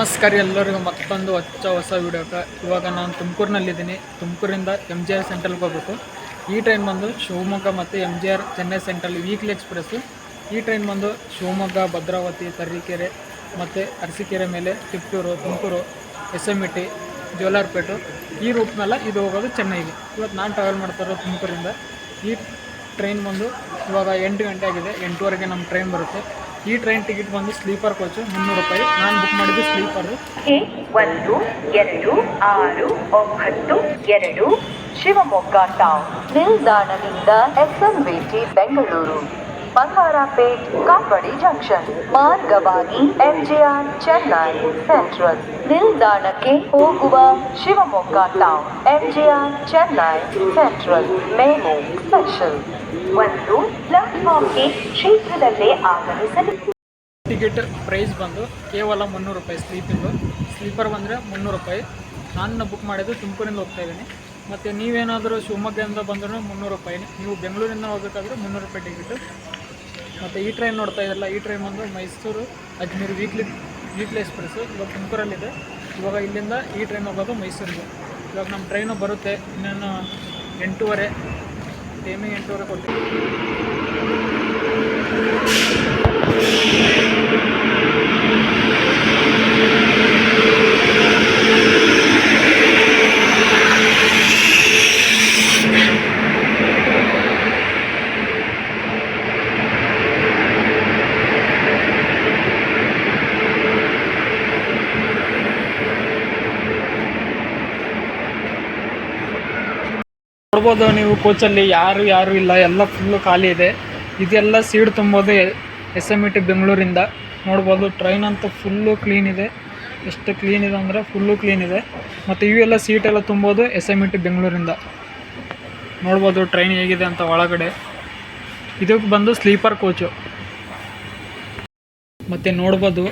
ನಮಸ್ಕಾರ ಎಲ್ಲರಿಗೂ ಮತ್ತೊಂದು ಹೊಚ್ಚ ಹೊಸ ವೀಡಿಯೋಕ್ಕೆ ಇವಾಗ ನಾನು ತುಮಕೂರಿನಲ್ಲಿದ್ದೀನಿ. ತುಮಕೂರಿಂದ ಎಂ ಜಿ ಆರ್ ಸೆಂಟ್ರಲ್ಗೆ ಹೋಗ್ಬೇಕು. ಈ ಟ್ರೈನ್ ಬಂದು ಶಿವಮೊಗ್ಗ ಮತ್ತು M G R Chennai central weekly express ಈ ಟ್ರೈನ್ ಬಂದು ಶಿವಮೊಗ್ಗ, ಭದ್ರಾವತಿ, ತರೀಕೆರೆ ಮತ್ತು ಅರಸೀಕೆರೆ ಮೇಲೆ Tiptur, Tumakuru S M E T Jolarpet ಈ ರೂಟ್ ಮೇಲೆ ಇದು ಹೋಗೋದು ಚೆನ್ನೈಗೆ. ಇವತ್ತು ನಾನು ಟ್ರಾವೆಲ್ ಮಾಡ್ತಾ ಇರೋದು ತುಮಕೂರಿಂದ. ಈ ಟ್ರೈನ್ ಬಂದು ಇವಾಗ ಎಂಟು ಗಂಟೆ ಆಗಿದೆ. ಎಂಟುವರೆಗೆ ನಮ್ಮ ಟ್ರೈನ್ ಬರುತ್ತೆ. ಈ ಟ್ರೈನ್ ಟಿಕೆಟ್ ಬಂದು ಸ್ಲೀಪರ್ ಕೋಚು ಮುನ್ನೂರು ರೂಪಾಯಿ. ನಾನು ಬುಕ್ ಮಾಡಿದ್ದು ಸ್ಲೀಪರು ಒಂದು, ಎರಡು, ಆರು, ಒಂಬತ್ತು, ಎರಡು, ಶಿವಮೊಗ್ಗ ಟೌನ್ ನಿಲ್ದಾಣದಿಂದ ಟಿ ಬೆಂಗಳೂರು. ಬಂಗಾರಪೇಟ್ ಕಾಪಡಿ ಜಂಕ್ಷನ್ ಮಾರ್ಗವಾಗಿ ಎಂಜಿಆರ್ ಚೆನ್ನೈ ಸೆಂಟ್ರಲ್, ನಿಲ್ದಾಣಕ್ಕೆ ಹೋಗುವ Shivamogga town MGR Chennai central, MEMU special ಒಂದು ಪ್ಲಾಟ್ಫಾರ್ಮ್ಗೆ ಶೀಘ್ರದಲ್ಲೇ ಆಗಮಿಸಲಿ. ಟಿಕೆಟ್ ಪ್ರೈಸ್ ಬಂದು ಕೇವಲ ಮುನ್ನೂರು ರೂಪಾಯಿ ಸ್ಲೀಪಿಂಗು ಸ್ಲೀಪರ್ ಬಂದರೆ ಮುನ್ನೂರು ರೂಪಾಯಿ. ನಾನು ಬುಕ್ ಮಾಡಿದ್ದು ತುಮಕೂರಿಂದ ಹೋಗ್ತಾ ಇದ್ದೀನಿ. ಮತ್ತು ನೀವೇನಾದರೂ ಶಿವಮೊಗ್ಗದಿಂದ ಬಂದರೂ ಮುನ್ನೂರು ರೂಪಾಯಿ. ನೀವು ಬೆಂಗಳೂರಿಂದ ಹೋಗಬೇಕಾದ್ರೆ ಮುನ್ನೂರು ರೂಪಾಯಿ ಟಿಕೆಟು ಮತ್ತು ಈ ಟ್ರೈನ್ ನೋಡ್ತಾ ಇದ್ರಲ್ಲ, ಈ ಟ್ರೈನ್ ಬಂದು Mysuru Ajmer weekly weekly express ಇವಾಗ ತುಮಕೂರಲ್ಲಿದೆ. ಇವಾಗ ಇಲ್ಲಿಂದ ಈ ಟ್ರೈನ್ ಹೋಗೋದು ಮೈಸೂರಿಗೆ. ಇವಾಗ ನಮ್ಮ ಟ್ರೈನು ಬರುತ್ತೆ ಇನ್ನೇನು ಎಂಟೂವರೆ ಟೈಮಿಂಗ್ ಎಂಟೂವರೆ ಕೊಟ್ಟಿದ್ದೀವಿ ನೋಡ್ಬೋದು ನೀವು ಕೋಚಲ್ಲಿ ಯಾರು ಯಾರು ಇಲ್ಲ, ಎಲ್ಲ ಫುಲ್ಲು ಖಾಲಿ ಇದೆ. ಇದೆಲ್ಲ ಸೀಟ್ ತುಂಬೋದು ಎಸ್ ಎಂ ಇ ಟಿ ಬೆಂಗಳೂರಿಂದ ನೋಡ್ಬೋದು ಟ್ರೈನ್ ಅಂತೂ ಫುಲ್ಲು ಕ್ಲೀನ್ ಇದೆ. ಎಷ್ಟು ಕ್ಲೀನ್ ಇದೆ ಅಂದರೆ ಫುಲ್ಲು ಕ್ಲೀನ್ ಇದೆ. ಮತ್ತು ಇವೆಲ್ಲ ಎಲ್ಲ ತುಂಬೋದು ಎಸ್ ಎಂ ಇ ಟಿ ಬೆಂಗಳೂರಿಂದ ನೋಡ್ಬೋದು ಟ್ರೈನ್ ಹೇಗಿದೆ ಅಂತ ಒಳಗಡೆ. ಇದಕ್ಕೆ ಬಂದು ಸ್ಲೀಪರ್ ಕೋಚು ಮತ್ತು ನೋಡ್ಬೋದು,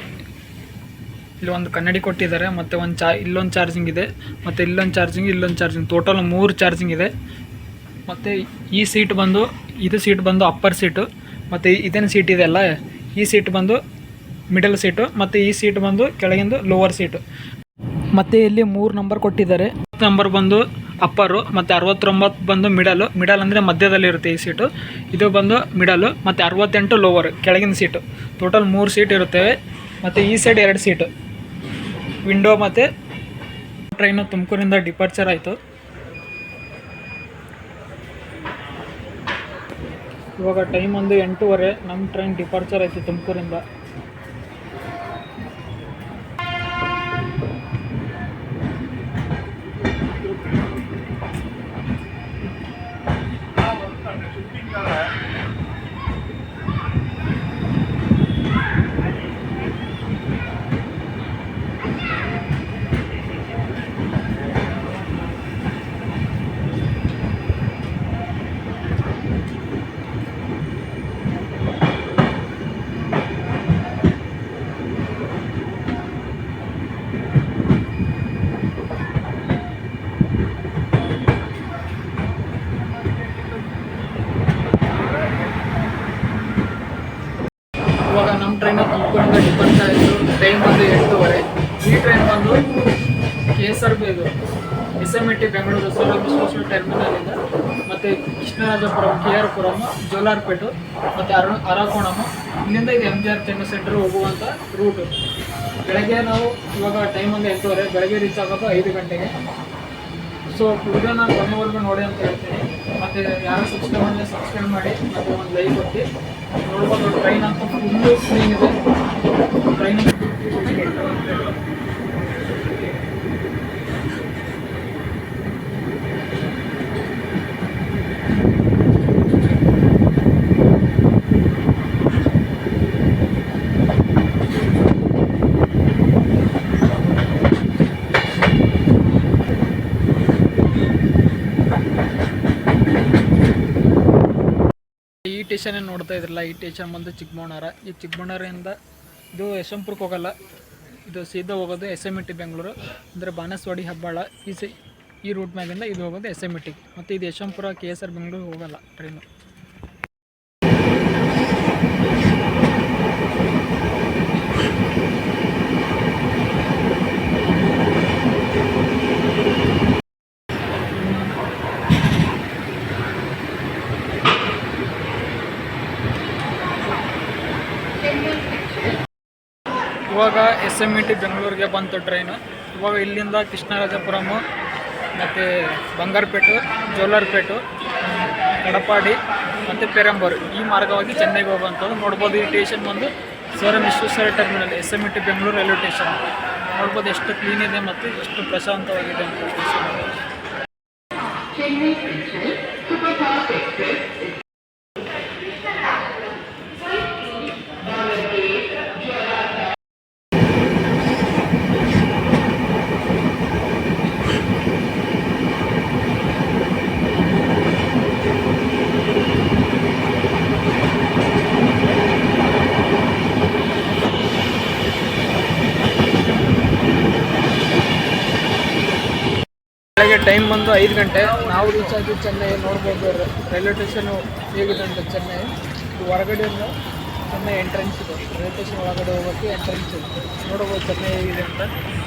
ಇಲ್ಲಿ ಒಂದು ಕನ್ನಡಿ ಕೊಟ್ಟಿದ್ದಾರೆ. ಮತ್ತು ಒಂದು ಚಾ, ಇಲ್ಲೊಂದು ಚಾರ್ಜಿಂಗ್ ಇದೆ. ಮತ್ತು ಇಲ್ಲೊಂದು ಚಾರ್ಜಿಂಗ್ ಇಲ್ಲೊಂದು ಚಾರ್ಜಿಂಗ್ ಟೋಟಲ್ ಮೂರು ಚಾರ್ಜಿಂಗ್ ಇದೆ. ಮತ್ತು ಈ ಸೀಟ್ ಬಂದು, ಇದು ಸೀಟ್ ಬಂದು ಅಪ್ಪರ್ ಸೀಟು ಮತ್ತು ಇದೇನು ಸೀಟ್ ಇದೆ ಅಲ್ಲ, ಈ ಸೀಟ್ ಬಂದು ಮಿಡಲ್ ಸೀಟು ಮತ್ತು ಈ ಸೀಟ್ ಬಂದು ಕೆಳಗಿಂದು ಲೋವರ್ ಸೀಟು ಮತ್ತು ಇಲ್ಲಿ ಮೂರು ನಂಬರ್ ಕೊಟ್ಟಿದ್ದಾರೆ. ನಂಬರ್ ಬಂದು ಅಪ್ಪರು ಮತ್ತು ಅರವತ್ತೊಂಬತ್ತು ಬಂದು ಮಿಡಲು ಮಿಡಲ್ ಅಂದರೆ ಮಧ್ಯದಲ್ಲಿರುತ್ತೆ ಈ ಸೀಟು ಇದು ಬಂದು ಮಿಡಲು ಮತ್ತು ಅರವತ್ತೆಂಟು ಲೋವರ್ ಕೆಳಗಿನ ಸೀಟು ಟೋಟಲ್ ಮೂರು ಸೀಟ್ ಇರುತ್ತವೆ ಮತ್ತು ಈ ಸೈಡ್ ಎರಡು ಸೀಟು ವಿಂಡೋ ಮತ್ತು ಟ್ರೈನು ತುಮಕೂರಿಂದ ಡಿಪಾರ್ಚರ್ ಆಯಿತು. ಇವಾಗ ಟೈಮ್ ಒಂದು ಎಂಟೂವರೆ ನಮ್ಮ ಟ್ರೈನ್ ಡಿಪಾರ್ಚರ್ ಆಯಿತು ತುಮಕೂರಿಂದ ಇವಾಗ ನಮ್ಮ ಟ್ರೈನ್ ತುಮಕೂರಿಂದ ಟ್ರೈನ್ ಆಯಿತು ಬಂದು ಎಂಟೂವರೆ. ಈ ಟ್ರೈನ್ ಬಂದು ಕೆ ಎಸ್ ಆರ್ ಬಿ ಇದು S M E T Bengaluru solar social ಟರ್ಮಿನಲಿಂದ ಮತ್ತೆ ಕೃಷ್ಣರಾಜಪುರಂ, ಕೆ ಆರ್ ಪುರಂ, ಜೋಲಾರ್ಪೇಟು ಮತ್ತು ಅರ ಅರಾಕೋಣಮು ಇಲ್ಲಿಂದ ಇದು M G R Chennai central ಹೋಗುವಂಥ ರೂಟು ಬೆಳಗ್ಗೆ ನಾವು ಇವಾಗ ಟೈಮ್ ಒಂದು ಎಂಟೂವರೆ, ಬೆಳಗ್ಗೆ ರೀಚ್ ಆಗೋದು ಐದು ಗಂಟೆಗೆ. ಸೊ ವಿಡಿಯೋನ ಕೊನೆವರೆಗೂ ನೋಡಿ ಅಂತ ಹೇಳ್ತೀನಿ. ಮತ್ತು ಯಾರು ಸಬ್ಸ್ಕ್ರೈಬ್ ಸಬ್ಸ್ಕ್ರೈಬ್ ಮಾಡಿ ಮತ್ತು ಒಂದು ಲೈಕ್ ಕೊಟ್ಟು ನೋಡ್ಬೋದು, ಟ್ರೈನ್ ಅಂತ ಫುಲ್ಲು ಸ್ಕ್ರೀನ್ ಇದೆ. ಟ್ರೈನ್ ಈ ಸ್ಟೇಷನ್ ನೋಡ್ತಾ ಇದ್ರಲ್ಲ, ಈ ಸ್ಟೇಷನ್ ಬಂದು ಚಿಕ್ಕಮಣ್ಣಾರ ಈ ಚಿಕ್ಕಮಣ್ಣಾರಿಂದ ಇದು ಯಶವಂತಪುರಕ್ಕೆ ಹೋಗಲ್ಲ. ಇದು ಸೀದಾ ಹೋಗೋದು S M E T Bengaluru, ಅಂದರೆ ಬಾನಸವಾಡಿ ಹಬ್ಬಾಳ. ಈ ಸಿ ಈ ರೂಟ್ ಮ್ಯಾಗಿಂದ ಇದು ಹೋಗೋದು ಎಸ್ ಎಂ ಇ ಟಿ ಮತ್ತು ಇದು Yeshwantpur, K S R Bengaluru ಹೋಗಲ್ಲ ಟ್ರೈನು ಇವಾಗ ಎಸ್ ಎಂ ಇ ಟಿ ಬೆಂಗಳೂರಿಗೆ ಬಂತು ಟ್ರೈನು. ಇವಾಗ ಇಲ್ಲಿಂದ ಕೃಷ್ಣರಾಜಪುರಮು, ಮತ್ತು ಬಂಗಾರಪೇಟು, ಜೋಲಾರ್ಪೇಟು, ಕಡಪಾಡಿ, ಮತ್ತು ಪೆರಂಬೂರು ಈ ಮಾರ್ಗವಾಗಿ ಚೆನ್ನೈಗೆ ಹೋಗುವಂಥದ್ದು. ನೋಡ್ಬೋದು ಈ ಸ್ಟೇಷನ್ ಬಂದು sir Visvesvaraya terminal S M E T Bengaluru railway station ನೋಡ್ಬೋದು ಎಷ್ಟು ಕ್ಲೀನ್ ಇದೆ ಮತ್ತು ಎಷ್ಟು ಪ್ರಶಾಂತವಾಗಿದೆ ಅಂತ. ಟೈಮ್ ಬಂದು ಐದು ಗಂಟೆ. ನಾವು ರೀಚ್ ಆಗಿ ಚೆನ್ನೈ ನೋಡ್ಬೋದು. ರೈಲ್ವೆ ಸ್ಟೇಷನ್ ಹೇಗಿದೆ ಅಂತ ಚೆನ್ನೈ. ಇದು ಹೊರಗಡೆಯಿಂದ ಚೆನ್ನೈ ಎಂಟ್ರೆನ್ಸ್ ಇದೆ. ರೈಲ್ವೆ ಸ್ಟೇಷನ್ ಒಳಗಡೆ ಹೋಗೋಕ್ಕೆ ಎಂಟ್ರೆನ್ಸ್ ಇದೆ. ನೋಡ್ಬೋದು ಚೆನ್ನೈ ಹೇಗಿದೆ ಅಂತ.